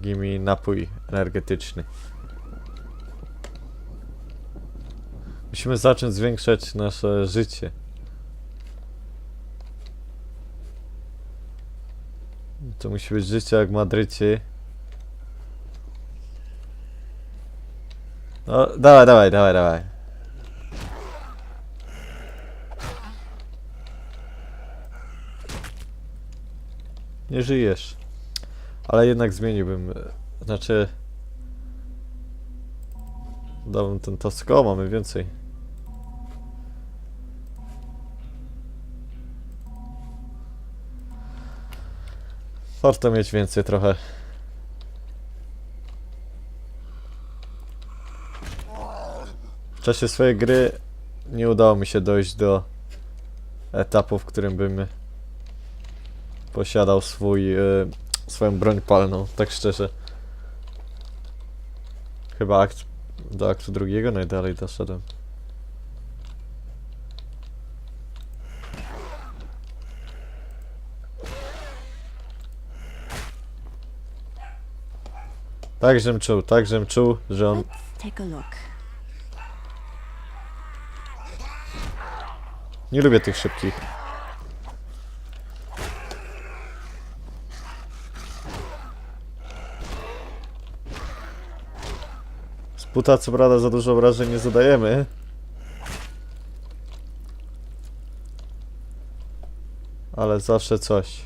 Gimi napój energetyczny. Musimy zacząć zwiększać nasze życie. To musi być życie jak w Madrycie. No, dawaj, dawaj, dawaj, dawaj. Nie żyjesz. Ale jednak zmieniłbym. e, Znaczy. Dałbym ten task. O, mamy więcej. Warto mieć więcej trochę. W czasie swojej gry nie udało mi się dojść do etapu, w którym bym posiadał swój, e, swoją broń palną, tak szczerze. Chyba akt, do aktu drugiego najdalej doszedłem. Tak, żem czuł, tak, żem czuł, że on... Nie lubię tych szybkich. Z puta co prawda za dużo obrażeń nie zadajemy. Ale zawsze coś.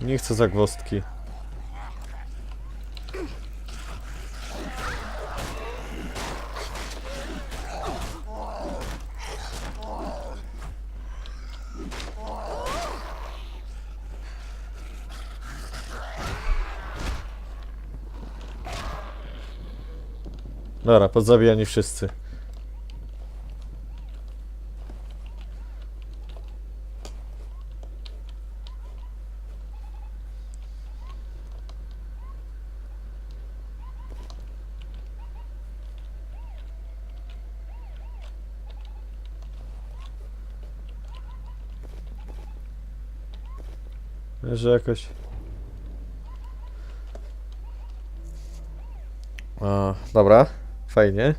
Nie chcę zagwozdki. Dobra, podzabijani wszyscy. Że jakoś... A, dobra, fajnie.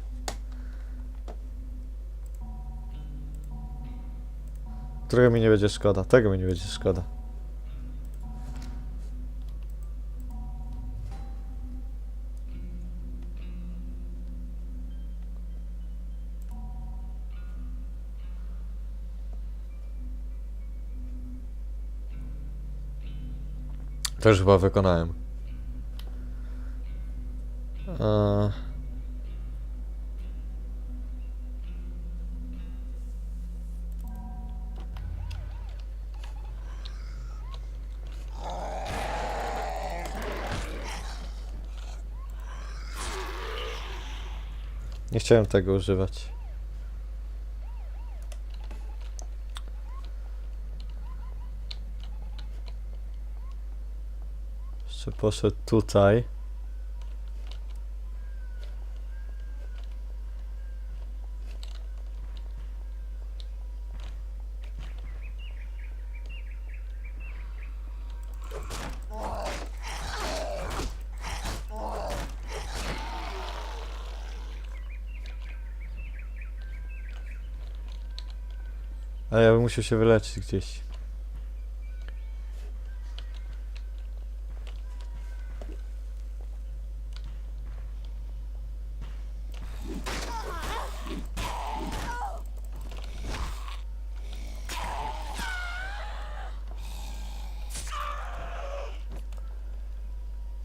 Trochę mi nie będzie szkoda, tego mi nie będzie szkoda. To już chyba wykonałem. Nie chciałem tego używać. Jeszcze poszedł tutaj. A ja bym musiał się wyleczyć gdzieś.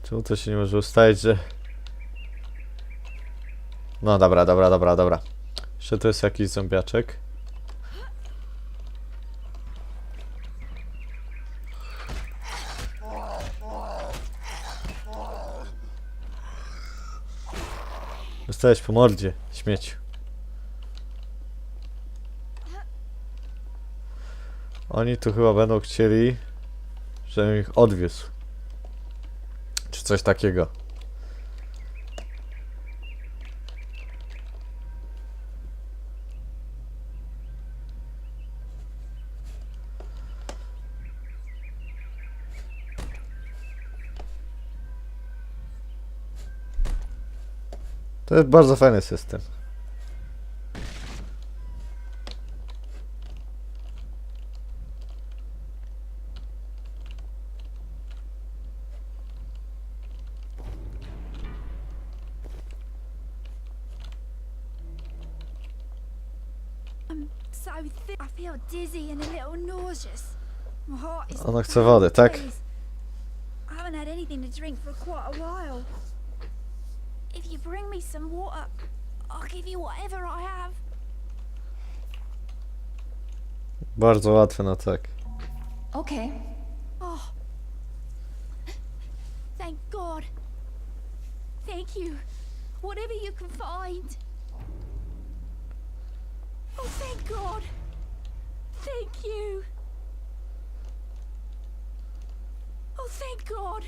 Czemu to się nie może ustalić, że... No dobra, dobra, dobra, dobra. Jeszcze to jest jakiś zombiaczek. Dostałeś po mordzie, śmieciu. Oni tu chyba będą chcieli, żebym ich odwiózł. Czy coś takiego. To jest bardzo fajny system. Is. Ona chce wody, tak? Please. I haven't had anything to drink for quite a while. If you bring me some water, I'll give you whatever I have. Bardzo łatwe na tak. Okay. Oh. Thank God. Thank you. Whatever you can find. Oh, thank God. Thank you. Oh, thank God.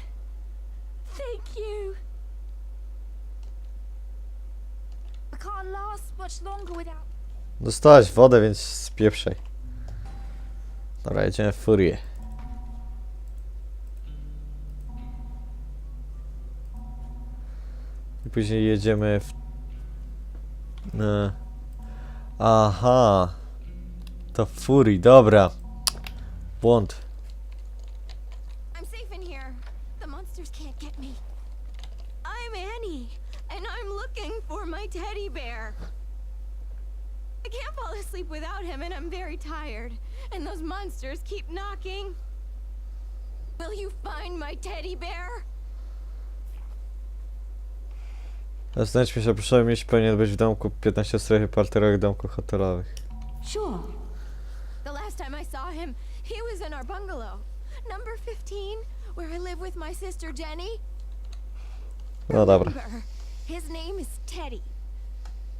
Thank you. Can't last much longer without. Dostałaś wodę, więc spieprzaj. Dobra, jedziemy w furię. I później jedziemy w... E, aha. To furii, dobra. Błąd. I'm safe in here. The monsters can't get me. I'm Annie, and I'm looking for my teddy bear. I can't fall asleep without him, and I'm very tired. And those monsters keep knocking. Will you find my teddy bear? Znajdźmy się, proszę mieć powinien być w domku 15 strefy parterowych domków hotelowych. Sure. The last time I saw him, he was in our bungalow. Number 15, where I live with my sister Jenny. No dobra. Remember, his name is Teddy.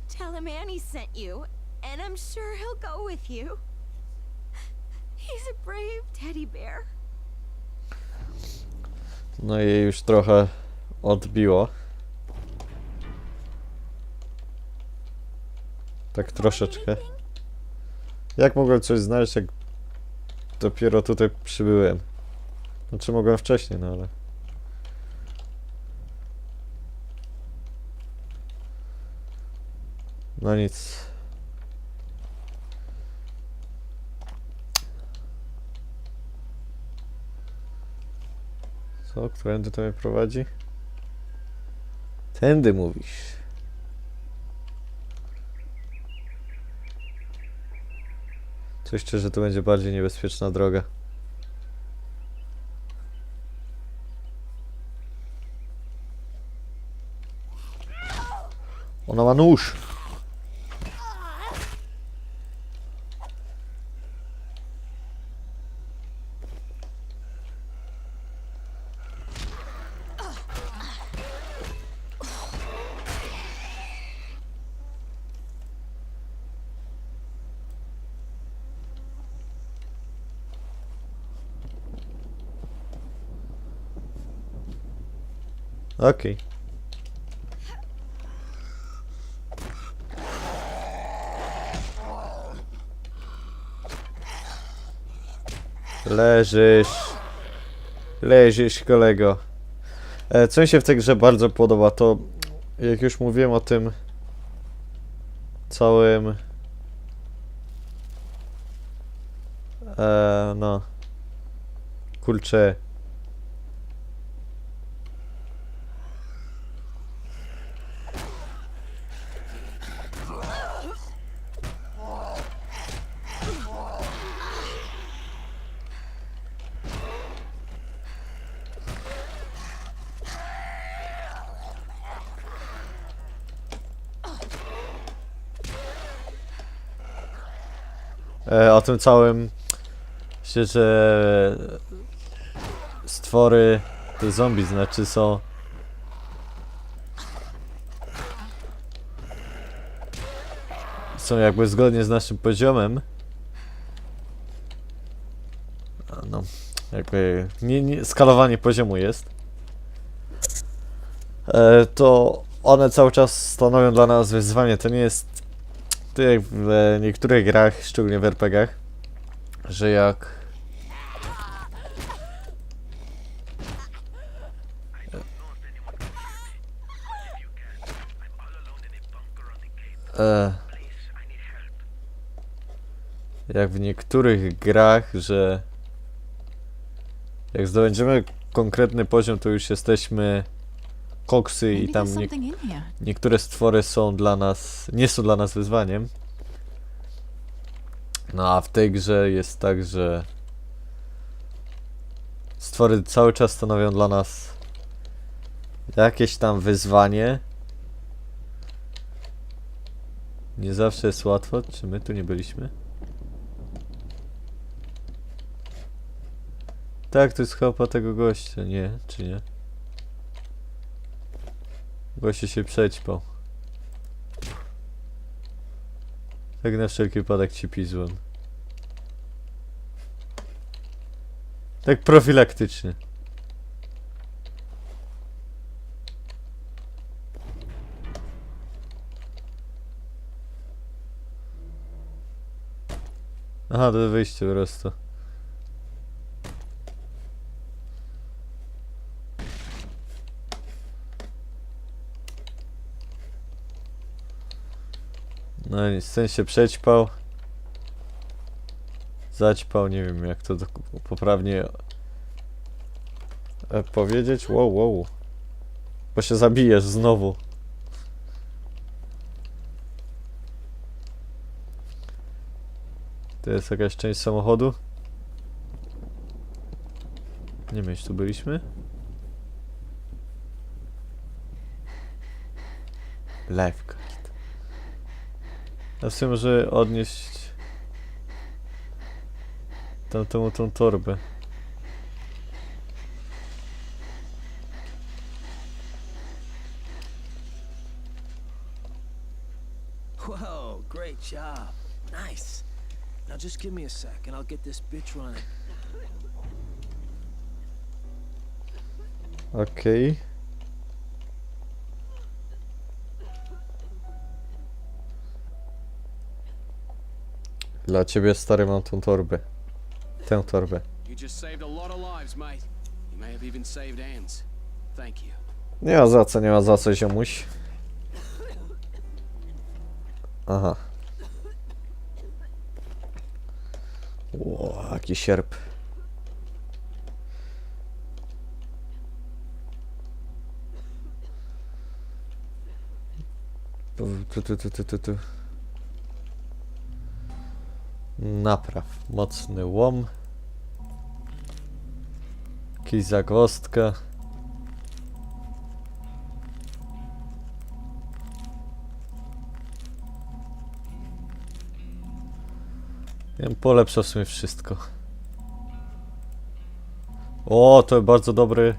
Tell him Annie sent you, and I'm sure he'll go with you. He's a brave teddy bear. No i już trochę odbiło. Tak troszeczkę. Jak mogłem coś znaleźć, jak dopiero tutaj przybyłem? Znaczy mogłem wcześniej, no ale... No nic. Co? Którędy to mnie prowadzi? Tędy mówisz. Coś że to będzie bardziej niebezpieczna droga. Ona ma nóż. Okej. Leżysz. Leżysz, kolego. E, co mi się w tej grze bardzo podoba, to jak już mówiłem o tym całym e, no kurczę e, o tym całym myślę, że stwory te zombie znaczy są są jakby zgodnie z naszym poziomem. No jakby nie, nie, skalowanie poziomu jest. E, to one cały czas stanowią dla nas wyzwanie. To nie jest jak w niektórych grach, szczególnie w RPGach, że jak e, jak w niektórych grach, że jak zdobędziemy konkretny poziom, to już jesteśmy koksy i tam nie, niektóre stwory są dla nas, nie są dla nas wyzwaniem. No a w tej grze jest tak, że stwory cały czas stanowią dla nas jakieś tam wyzwanie. Nie zawsze jest łatwo. Czy my tu nie byliśmy? Tak, to jest chałupа tego gościa. Nie, czy nie? Gościu się przećpał. Tak na wszelki wypadek ci pizłem. Tak profilaktycznie. Aha, to wyjście po. No nic, ten się przećpał. Zaćpał, nie wiem jak to poprawnie e, powiedzieć. Wow, wow. Bo się zabijesz znowu. To jest jakaś część samochodu? Nie wiem, tu byliśmy? Lifeguard. W sumie może odnieść tamtemu tą torbę. Whoa, great job. Nice. Now just give me a sec and I'll get this bitch running. Okej. Dla ciebie stary mam tą torbę. Tę torbę. Nie ma za co, nie ma za co, ziomuś. Aha. Ło, jaki sierp. Tu, tu, tu, tu, tu, tu. Napraw. Mocny łom. Jakiś zagwozdka. Ja bym polepszał w sumie wszystko. O, to bardzo dobry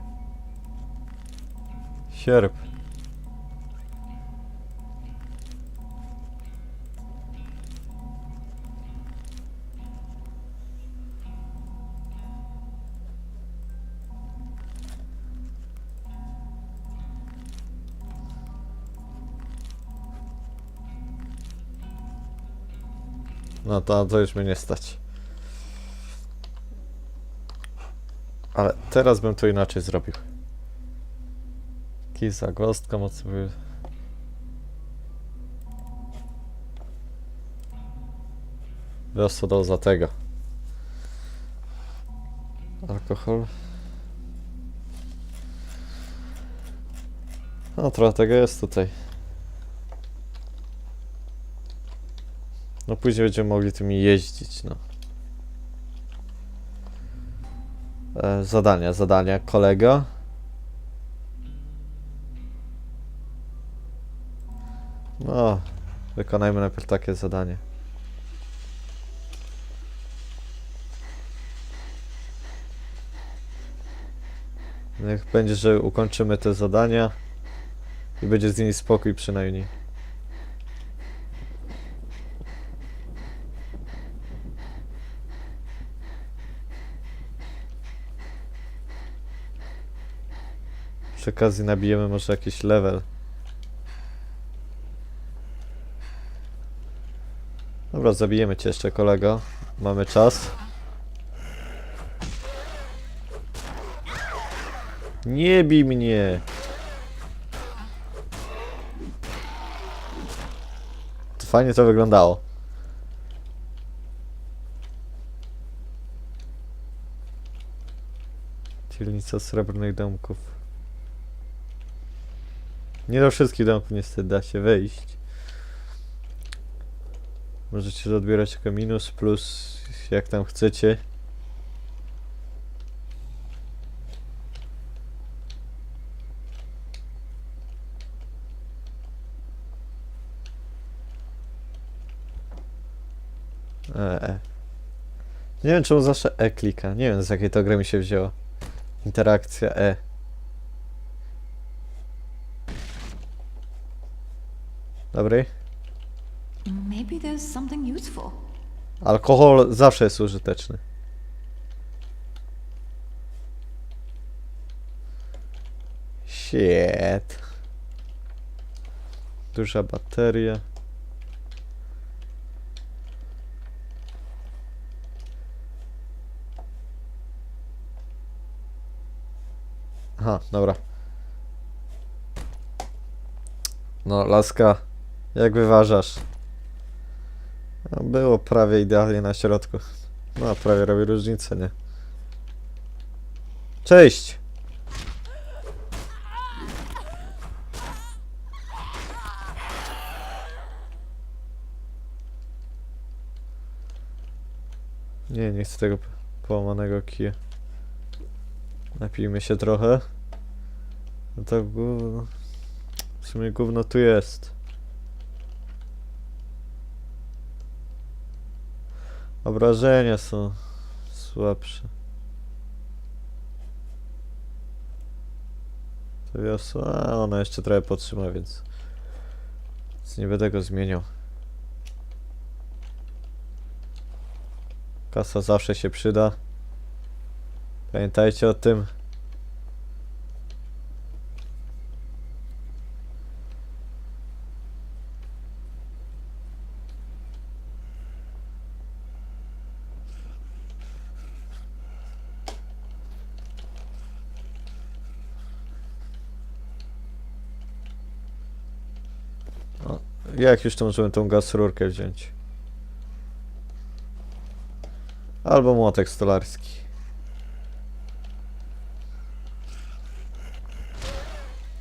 sierp. To, to już mnie nie stać. Ale teraz bym to inaczej zrobił. Kij zagwozdka mocno by... Wiosło za tego. Alkohol. No trochę tego jest tutaj. No później będziemy mogli tymi jeździć, no. E, zadania, zadania. Kolega. No, wykonajmy najpierw takie zadanie. Niech będzie, że ukończymy te zadania i będzie z nimi spokój przynajmniej. Okazji nabijemy może jakiś level. Dobra, zabijemy cię jeszcze kolego. Mamy czas. Nie bij mnie! fajnie to wyglądało. Dzielnica srebrnych domków. Nie do wszystkich domków niestety da się wejść. Możecie odbierać jako minus, plus jak tam chcecie. E. Nie wiem czemu zawsze E klika. Nie wiem z jakiej to gry mi się wzięło. Interakcja E. Dobry. Maybe there's something useful. Alkohol zawsze jest użyteczny. Shit. Duża bateria. Aha, dobra. No, laska, jak wyważasz? No, było prawie idealnie na środku. No, prawie robi różnicę, nie? Cześć! Nie, nie chcę tego połamanego kija. Napijmy się trochę. No to gówno... W sumie gówno tu jest. Obrażenia są słabsze. To wiosło, a ona jeszcze trochę potrzyma, więc, więc nie będę go zmieniał. Kasa zawsze się przyda. Pamiętajcie o tym. Jak już to możemy tą gaz rurkę wziąć? Albo młotek stolarski.